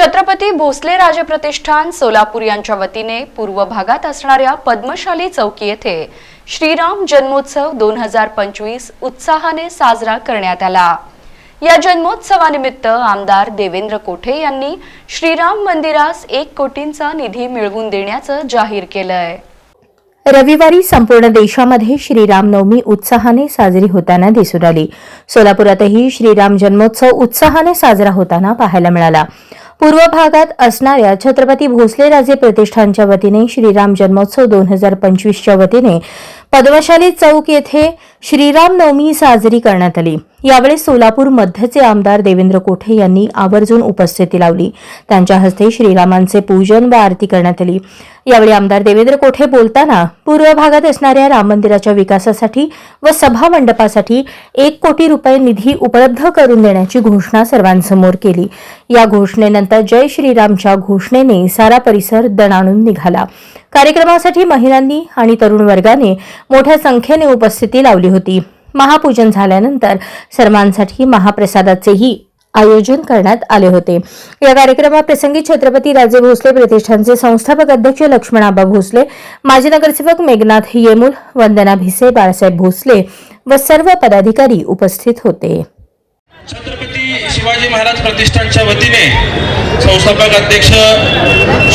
छत्रपती भोसले राजे प्रतिष्ठान सोलापूर यांच्या वतीने पूर्व भागात असणाऱ्या पद्मशाली चौकी येथे श्रीराम जन्मोत्सव दोन हजार पंचवीस उत्साहाने साजरा करण्यात आला. या जन्मोत्सवानिमित्त आमदार देवेंद्र कोठे यांनी श्रीराम मंदिरास एक कोटींचा निधी मिळवून देण्याचं जाहीर केलंय. रविवारी संपूर्ण देशामध्ये श्रीरामनवमी उत्साहाने साजरी होताना दिसून आली. सोलापुरातही श्रीराम जन्मोत्सव उत्साहाने साजरा होताना पाहायला मिळाला. पूर्व भागात असणाऱ्या छत्रपती भोसले राजे प्रतिष्ठानच्या वतीने श्रीराम जन्मोत्सव दोन हजार पंचवीसच्या वतीने पद्मशाली चौक येथे श्रीराम नवमी साजरी करण्यात आली. यावेळी सोलापूर मध्यचे आमदार देवेंद्र कोठे यांनी आवर्जून उपस्थिती लावली. त्यांच्या हस्ते श्रीरामांचे पूजन व आरती करण्यात आली. यावेळी आमदार देवेंद्र कोठे बोलताना पूर्व भागात असणाऱ्या राम मंदिराच्या विकासासाठी व सभा मंडपासाठी एक कोटी रुपये निधी उपलब्ध करून देण्याची घोषणा सर्वांसमोर केली. या घोषणेनंतर जय श्रीरामच्या घोषणेने सारा परिसर दणाणून निघाला. कार्यक्रमासाठी महिलांनी आणि तरुण वर्गाने मोठ्या संख्येने उपस्थिती लावली होती. महापूजन झाल्यानंतर सर्वांसाठी महाप्रसादाचेही आयोजन करण्यात आले होते. या कार्यक्रमाप्रसंगी छत्रपती राजे भोसले प्रतिष्ठानचे संस्थापक अध्यक्ष लक्ष्मणाबा भोसले माजी नगरसेवक मेघनाथ येमूल वंदना भिसे बाळासाहेब भोसले व सर्व पदाधिकारी उपस्थित होते. छत्रपती शिवाजी महाराज प्रतिष्ठानच्या वतीने संस्थापक अध्यक्ष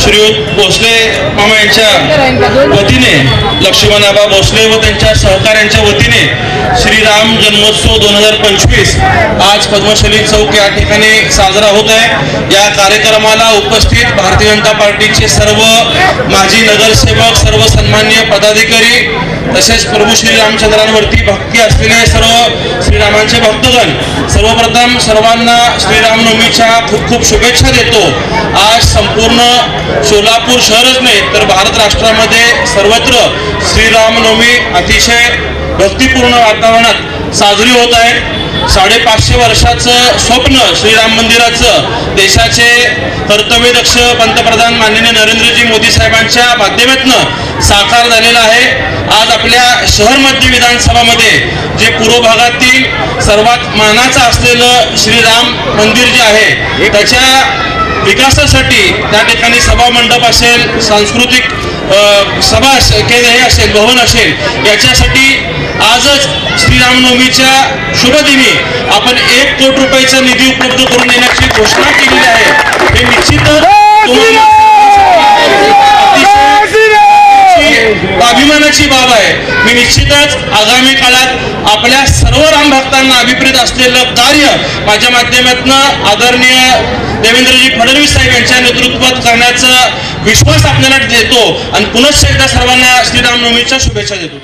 श्रीयुत भोसले मामा यांच्या वतीने लक्ष्मणाबा भोसले व त्यांच्या सहकाऱ्यांच्या वतीने श्रीराम जन्मोत्सव दोन हजार पंचवीस आज पद्मशली चौक या ठिकाणी साजरा होत आहे. या कार्यक्रमाला उपस्थित भारतीय जनता पार्टीचे सर्व माजी नगरसेवक सर्व सन्मान्य पदाधिकारी तसेच प्रभू श्रीरामचंद्रांवरती भक्ती असलेले सर्व श्रीरामांचे भक्तगण सर्वप्रथम सर्वांना श्रीरामनवमीच्या खूप खूप शुभेच्छा देतो. आज संपूर्ण सोलापूर शहरच नाही तर भारत राष्ट्रामध्ये सर्वत्र श्रीरामनवमी अतिशय भक्तिपूर्ण वातावरणात साजरी होत आहे. साडेपाचशे वर्षाचं स्वप्न श्रीराम मंदिराचं देशाचे कर्तव्यदक्ष पंतप्रधान माननीय नरेंद्रजी मोदी साहेबांच्या माध्यमातून साकार झालेला आहे. आज आपल्या शहर मध्य विधानसभामध्ये जे पूर्व भागातील सर्वात मानाचं असलेलं श्रीराम मंदिर जे आहे त्याच्या विकासासाठी त्या ठिकाणी सभा मंडप असेल सांस्कृतिक सभा केंद्र हे असेल भवन असेल याच्यासाठी श्रीरामनवमीच्या शुभदिनी. आपण एक कोटी रुपयाचा निधी उपलब्ध करून देण्याची घोषणा केलेली आहे. हे निश्चितच तुम्हाला अभिमानाची बाब आहे. मी निश्चितच आगामी काळात आपल्या सर्व राम भक्तांना अभिप्रेत असलेलं कार्य माझ्या माध्यमातून आदरणीय देवेंद्रजी फडणवीस साहेब यांच्या नेतृत्वात करण्याचा विश्वास आपल्याला देतो. आणि पुनश्च एकदा सर्वांना श्रीरामनवमीच्या शुभेच्छा देतो.